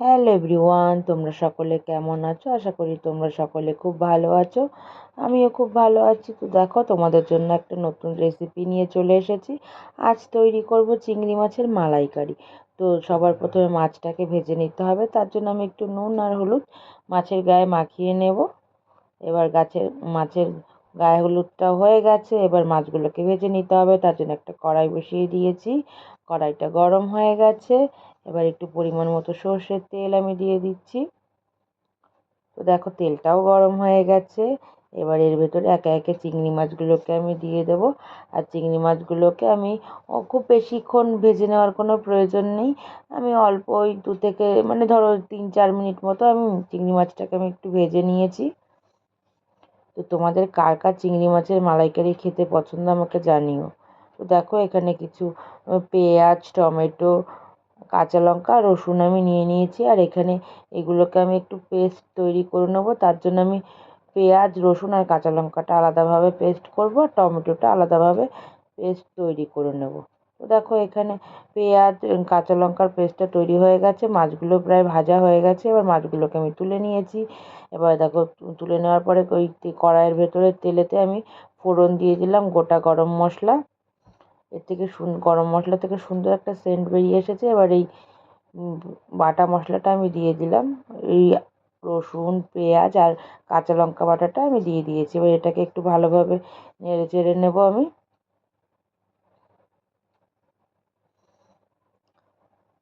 Hello everyone তোমরা সকলে কেমন আছো? আশা করি তোমরা সকলে খুব ভালো আছো। আমিও খুব ভালো আছি। তো দেখো, তোমাদের জন্য একটা নতুন রেসিপি নিয়ে চলে এসেছি। আজ তৈরি করব চিংড়ি মাছের মালাইকারি। তো সবার প্রথমে মাছটাকে ভেজে নিতে হবে। তার জন্য আমি একটু নুন আর হলুদ মাছের গায়ে মাখিয়ে নেব। এবার গাছের, মাছের গায়ে হলুদটা হয়ে গেছে, এবার মাছগুলোকে ভেজে নিতে হবে, তার জন্য একটা কড়াই বসিয়ে দিয়েছি। কড়াইটা গরম হয়ে গেছে, এবার একটু পরিমাণ মতো সর্ষের তেল আমি দিয়ে দিচ্ছি। তো দেখো তেলটাও গরম হয়ে গেছে, এবার এর ভেতরে একে একে চিংড়ি মাছগুলোকে আমি দিয়ে দেব। আর চিংড়ি মাছগুলোকে আমি খুব বেশিক্ষণ ভেজে নেওয়ার কোনো প্রয়োজন নেই, আমি অল্প ওই দু থেকে মানে ধরো তিন চার মিনিট মতো আমি চিংড়ি মাছটাকে আমি একটু ভেজে নিয়েছি। তো তোমাদের কার কার চিংড়ি মাছের মালাইকারি খেতে পছন্দ আমাকে জানিও। তো দেখো এখানে কিছু পেঁয়াজ, টমেটো, কাঁচা লঙ্কা আর রসুন আমি নিয়ে নিয়েছি। আর এখানে এগুলোকে আমি একটু পেস্ট তৈরি করে নেব। তার জন্য আমি পেঁয়াজ, রসুন আর কাঁচা লঙ্কাটা আলাদাভাবে পেস্ট করব। আর টমেটোটা আলাদাভাবে পেস্ট তৈরি করে নেব। তো দেখো এখানে পেঁয়াজ কাঁচা লঙ্কার পেস্টটা তৈরি হয়ে গেছে, মাছগুলো প্রায় ভাজা হয়ে গেছে, এবার মাছগুলোকে আমি তুলে নিয়েছি। এবার দেখো তুলে নেওয়ার পরে ওই কড়াইয়ের ভেতরে তেলেতে আমি ফোড়ন দিয়ে দিলাম গোটা গরম মশলা। এর থেকে সুন, গরম মশলা থেকে সুন্দর একটা সেন্ট বেরিয়ে এসেছে, এবার এই বাটা মশলাটা আমি দিয়ে দিলাম। এই রসুন, পেঁয়াজ আর কাঁচা লঙ্কা বাটাটা আমি দিয়ে দিয়েছি, এবার এটাকে একটু ভালোভাবে নেড়ে চেড়ে নেব আমি।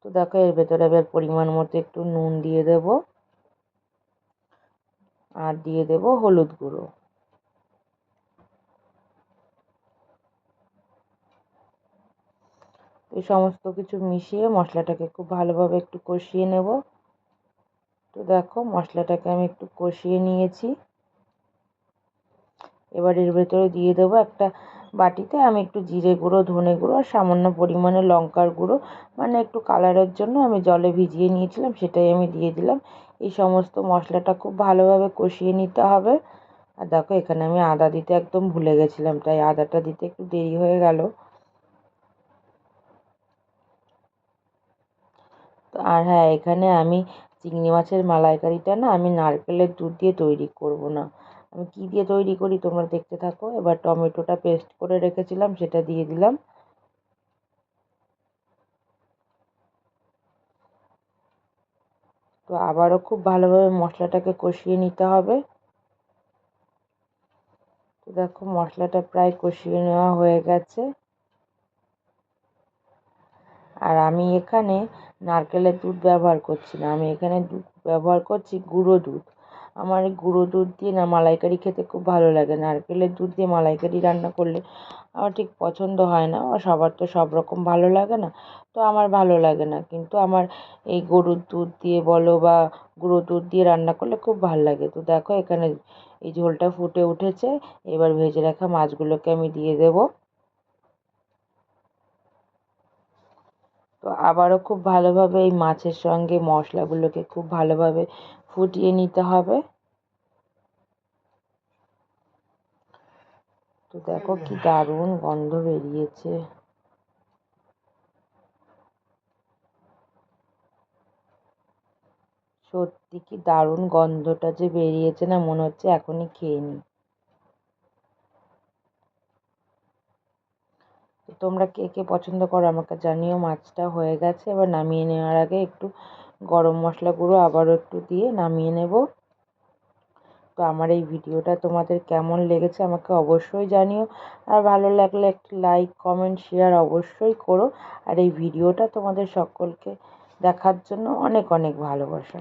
তো দেখো এর ভেতরে এবার পরিমাণ মতো একটু নুন দিয়ে দেব। আর দিয়ে দেব হলুদ গুঁড়ো। এই সমস্ত কিছু মিশিয়ে মশলাটাকে খুব ভালোভাবে একটু কষিয়ে নেব। তো দেখো মশলাটাকে আমি একটু কষিয়ে নিয়েছি। এবার এর ভেতরে দিয়ে দেবো একটা বাটিতে আমি একটু জিরে গুঁড়ো, ধনে গুঁড়ো আর সামান্য পরিমাণে লঙ্কার গুঁড়ো। মানে একটু কালারের জন্য আমি জলে ভিজিয়ে নিয়েছিলাম, সেটাই আমি দিয়ে দিলাম। এই সমস্ত মশলাটা খুব ভালোভাবে কষিয়ে নিতে হবে। আর দেখো, এখানে আমি আদা দিতে একদম ভুলে গেছিলাম, তাই আদাটা দিতে একটু দেরি হয়ে গেল। আর হ্যাঁ এখানে আমি চিংড়ি মাছের মালাইকারিটা না, আমি নারকেলের দুধ দিয়ে তৈরি করব না। আমি কী দিয়ে তৈরি করি তোমরা দেখতে থাকো। এবার টমেটোটা পেস্ট করে রেখেছিলাম, সেটা দিয়ে দিলাম। তো আবারও খুব ভালোভাবে মশলাটাকে কষিয়ে নিতে হবে। তো দেখো মশলাটা প্রায় কষিয়ে নেওয়া হয়ে গেছে। আর আমি এখানে নারকেলের দুধ ব্যবহার করছি না, আমি এখানে দুধ ব্যবহার করছি গুঁড়ো দুধ। আমার গুঁড়ো দুধ দিয়ে না মালাইকারি খেতে খুব ভালো লাগে। নারকেলের দুধ দিয়ে মালাইকারি রান্না করলে আমার ঠিক পছন্দ হয় না। সবার তো সব রকম ভালো লাগে না, তো আমার ভালো লাগে না। কিন্তু আমার এই গরুর দুধ দিয়ে বলো বা গুঁড়ো দুধ দিয়ে রান্না করলে খুব ভালো লাগে। তো দেখো এখানে এই ঝোলটা ফুটে উঠেছে, এবার ভেজে রাখা মাছগুলোকে আমি দিয়ে দেবো। তো আবারও খুব ভালোভাবে এই মাছের সঙ্গে মশলাগুলোকে খুব ভালোভাবে ফুটিয়ে নিতে হবে। তো দেখো কি দারুণ গন্ধ বেরিয়েছে। সত্যি কি দারুণ গন্ধটা যে বেরিয়েছে না, মনে হচ্ছে এখনই খেয়ে নিই। তোমরা কে কে পছন্দ করো আমাকে জানিও, মাছটা হয়ে গেছে, এবার নামিয়ে নেওয়ার আগে একটু গরম মশলা গুঁড়ো আবারও একটু দিয়ে নামিয়ে নেব। তো আমার এই ভিডিওটা তোমাদের কেমন লেগেছে আমাকে অবশ্যই জানিও। আর ভালো লাগলে একটি লাইক, কমেন্ট, শেয়ার অবশ্যই করো। আর এই ভিডিওটা তোমাদের সকলকে দেখার জন্য অনেক অনেক ভালোবাসা।